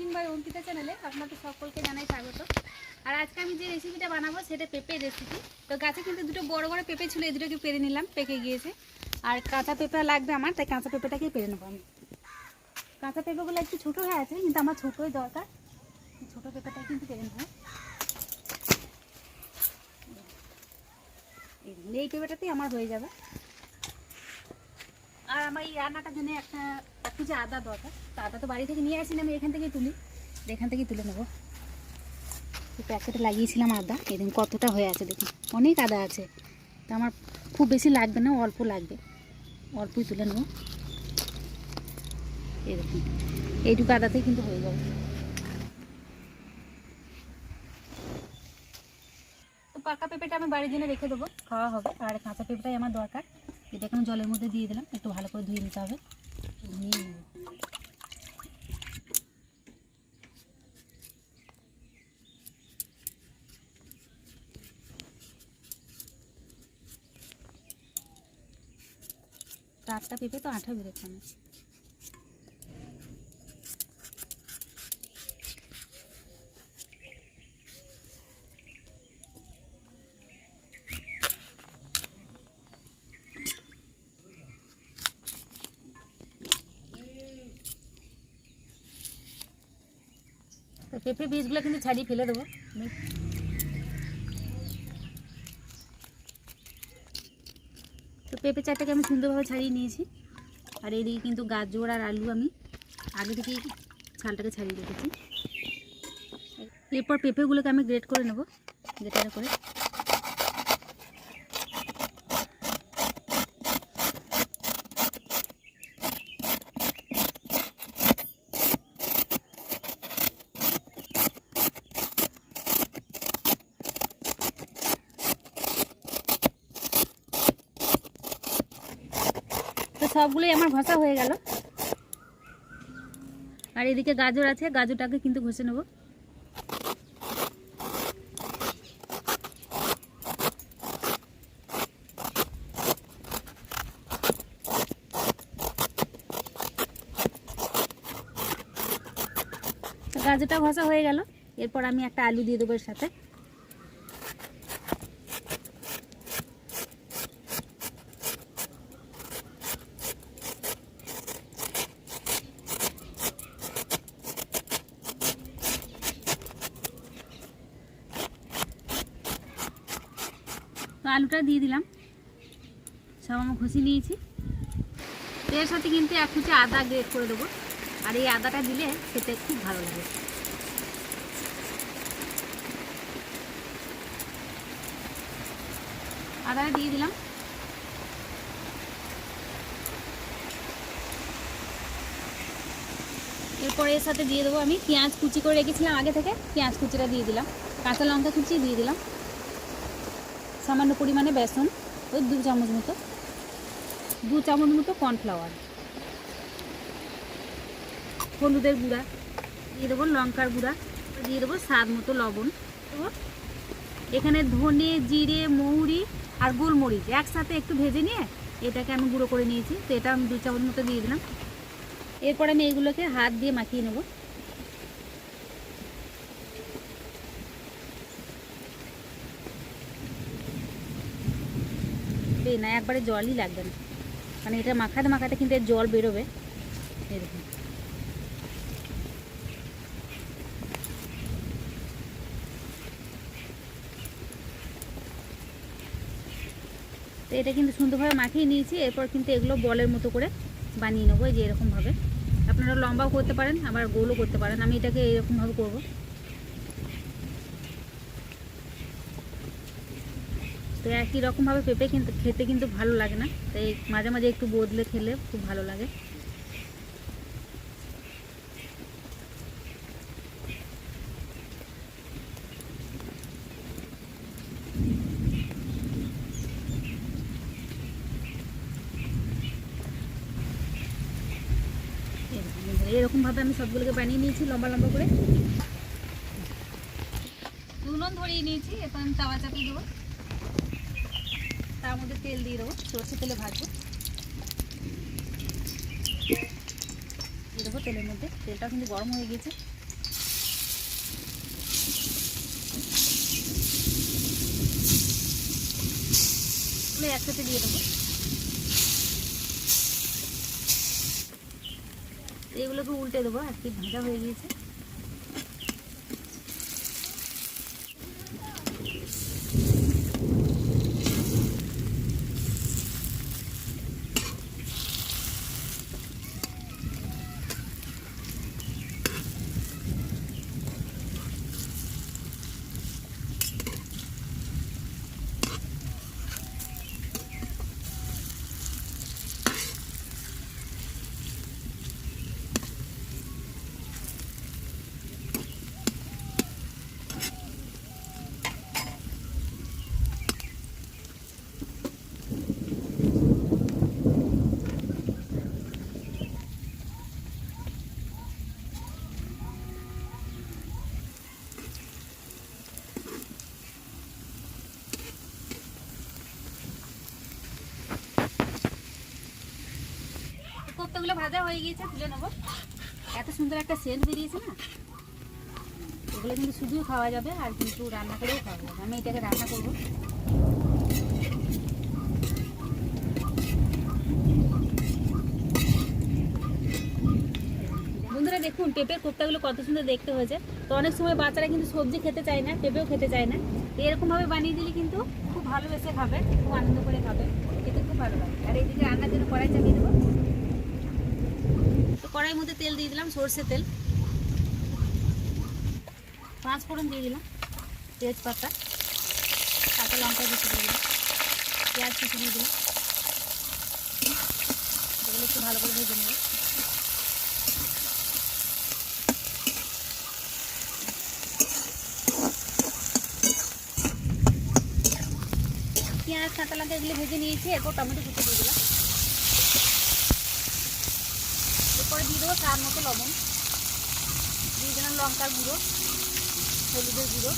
Cooking by Ankita চ্যানেলে আপনাদের সকলকে জানাই স্বাগত। আর আজকে আমি যে রেসিপিটা বানাবো, সেটা পেঁপে রেসিপি তো গাছে কিন্তু দুটো বড় বড় পেঁপে ছিল, এই দুটোকে পেরে নিলাম, পেকে গিয়েছে। আর কাঁচা পেঁপে লাগবে আমার, তাই কাঁচা পেঁপেটাকে পেরে নেব আমি। কাঁচা পেঁপেগুলো একটু ছোটো হয়ে আছে, কিন্তু আমার ছোটোই দরকার। ছোটো পেঁপেটা কিন্তু পেরে নেব। এই পেঁপেটাতেই আমার হয়ে যাবে। আমার এই রান্নাটার জন্য একটা, এক কেজি আদা দরকার। তো আদা তো বাড়ি থেকে নিয়ে আসি আমি এখান থেকে তুলি। এখান থেকেই তুলে নেব। প্যাকেটে লাগিয়েছিলাম আদা। এদিন কতটা হয়ে আছে দেখুন। অনেক আদা আছে। তো আমার খুব বেশি লাগবে না, অল্প লাগবে। অল্পই তুলে নেব। দেখুন। এইটুকু আদাতেই কিন্তু হয়ে যাবে। তো পাকা পেঁপেটা আমি বাড়ির জন্য রেখে দেবো। খাওয়া হবে। আর কাঁচা পেঁপেটাই আমার দরকার। এটা এখন জলের মধ্যে দিয়ে দিলাম, একটু ভালো করে ধুয়ে নিতে হবে। ধুয়ে পেঁপে তো আঠা বেরোচ্ছে আমার। পেঁপে বীজগুলো কিন্তু ছাড়িয়ে ফেলে দেবো। তো পেঁপে চারটাকে আমি সুন্দরভাবে ছাড়িয়ে নিয়েছি। আর এদিকে কিন্তু গাজর আর আলু আমি আগে থেকেই ছালটাকে ছাড়িয়ে রেখেছি। এরপর পেঁপেগুলোকে আমি গ্রেট করে নেব, গ্রেটারে করে। সবগুলোই আমার ঘষা হয়ে গেল। আর এদিকে গাজর আছে, গাজরটাকে কিন্তু ঘষে নেব। গাজরটা ঘষা হয়ে গেল। এরপর আমি একটা আলু দিয়ে দেবো এর সাথে। আলুটা দিয়ে দিলাম। সব আমার ঘষে নিয়েছি। এর সাথে কিন্তু এক কুচি আদা গ্রেট করে দেবো। আর এই আদাটা দিলে খেতে খুব ভালো লাগে। আদাটা দিয়ে দিলাম। এরপরে এর সাথে দিয়ে দেবো আমি পেঁয়াজ কুচি করে রেখেছিলাম আগে থেকে। পেঁয়াজ কুচিটা দিয়ে দিলাম। কাঁচা লঙ্কা কুচি দিয়ে দিলাম। সামান্য পরিমাণে বেসন, ওই দু চামচ মতো। দু চামচ মতো কর্নফ্লাওয়ার, হলুদের গুঁড়া, দিয়ে দেবো লঙ্কার গুঁড়া, দিয়ে দেবো স্বাদ মতো লবণ। দেবো। এখানে ধনে, জিরে, মৌরি আর গোলমরিচ একসাথে একটু ভেজে নিয়ে এটাকে আমি গুঁড়ো করে নিয়েছি। তো এটা আমি দু চামচ মতো দিয়ে দিলাম। এরপর আমি এগুলোকে হাত দিয়ে মাখিয়ে নেব। বে না, একবারে জলই লাগবে না। মানে এটা মাখাতে মাখাতে কিন্তু এর জল বেরোবে। এরকম তো এটা কিন্তু সুন্দরভাবে মাখিয়ে নিয়েছি, এরপর কিন্তু এগুলো বলের মতো করে বানিয়ে নেব যে এরকমভাবে। আপনারা লম্বাও করতে পারেন, আবার গোলও করতে পারেন। আমি এটাকে এরকমভাবে করব। তো একই রকমভাবে পেঁপে কিন্তু খেতে কিন্তু ভালো লাগে না। তাই মাঝে মাঝে একটু বদলে খেলে খুব ভালো লাগে। এরকমভাবে আমি সবগুলোকে বানিয়ে নিয়েছি, লম্বা লম্বা করে। নুন ধরিয়ে নিয়েছি, এরপর আমি তাওয়া চাপিয়ে দেবো। তার মধ্যে তেল দিয়ে দেবো সর্ষে তেলে ভাজবো। দিয়ে দেবো তেলের মধ্যে। তেলটা কিন্তু গরম হয়ে গেছে একসাথে দিয়ে দেবো। এগুলোকে উল্টে দেবো, আর কি ভাজা হয়ে গিয়েছে। ভাজা হয়ে গিয়েছে, তুলে নেব। এত সুন্দর একটা সেন্ট বেরিয়েছে না? এগুলো কিন্তু শুধুও খাওয়া যাবে আর কিন্তু রান্না করেও খাওয়া যাবে। আমি এটাকে রান্না করব। দেখুন, পেঁপের কোপ্তাগুলো কত সুন্দর দেখতে হয়েছে। তো অনেক সময় বাচ্চারা কিন্তু সবজি খেতে চায় না, পেঁপেও খেতে চায় না। তো এরকমভাবে বানিয়ে দিলে কিন্তু খুব ভালোবেসে খাবে, খুব আনন্দ করে খাবে। খেতে খুব ভালো লাগে। আর এইদিকে রান্নার জন্য কড়াই চাপিয়ে দেবো। তো কড়াইয়ের মধ্যে তেল দিয়ে দিলাম সর্ষে তেল। পাঁচ ফোড়ন দিয়ে দিলাম, তেজপাতা, কাঁচা লঙ্কা কিছু দিয়ে দিলাম, পেঁয়াজ কিছু দিয়ে দিলাম। এগুলো একটু ভালো করে ভেজে নেব। পেঁয়াজ, কাঁচা লঙ্কা এগুলো ভেজে নিয়েছি, এরপর টমেটো কুচি দিয়ে দিলাম এরপরে দিয়ে দেবো চার মতো লবণ। দিয়ে দিলাম লঙ্কার গুঁড়ো, হলুদের গুঁড়ো।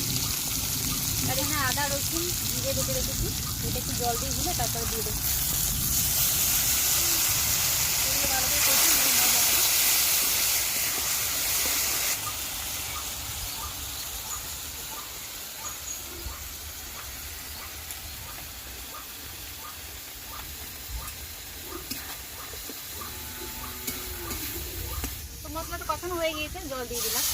আর এখানে আদা রসুন, জিরে রেখে রেখেছি। এটা একটু জল দিয়ে দিলে তারপরে দিয়ে দেবো এগুলো ভালো করে কষিয়ে নিয়ে মজা হবে। তো মশলাটা কষানো হয়ে গিয়েছে জল দিয়ে দিলাম।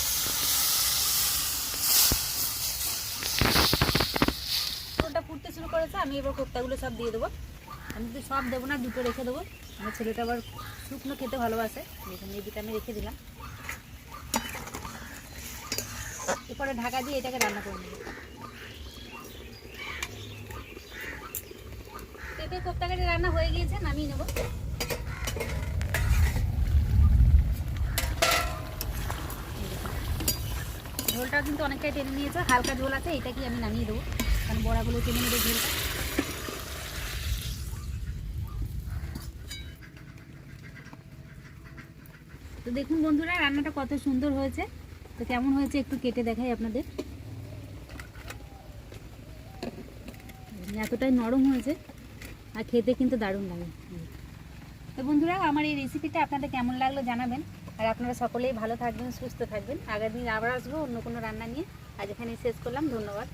ওটা ফুটতে শুরু করেছে, আমি এবার কোপ্তাগুলো সব দিয়ে দেবো। আমি তো সব দেবো না, দুটো রেখে দেবো। আমার ছেলেটা আবার শুকনো খেতে ভালোবাসে দেখুন এই দুটো আমি রেখে দিলাম। এরপরে ঢাকা দিয়ে এটাকে রান্না করে নেব। পেঁপে কোপ্তাকারি রান্না হয়ে গিয়েছে, নামিয়ে নেব। ঝোলটা কিন্তু অনেকটাই টেনে নিয়েছে। হালকা ঝোল আছে এটা কি আমি নামিয়ে দেবো। কারণ বড়াগুলো টেনে নেবে ঝোলটা তো দেখুন বন্ধুরা, রান্নাটা কত সুন্দর হয়েছে। তো কেমন হয়েছে একটু কেটে দেখাই আপনাদের। এতটাই নরম হয়েছে, আর খেতে কিন্তু দারুণ লাগে। তো বন্ধুরা, আমার এই রেসিপিটা আপনাদের কেমন লাগল জানাবেন। আর আপনারা সকলেই ভালো থাকবেন, সুস্থ থাকবেন। আগামী দিন আবার আসব অন্য কোনো রান্না নিয়ে। আজ এখানে শেষ করলাম, ধন্যবাদ।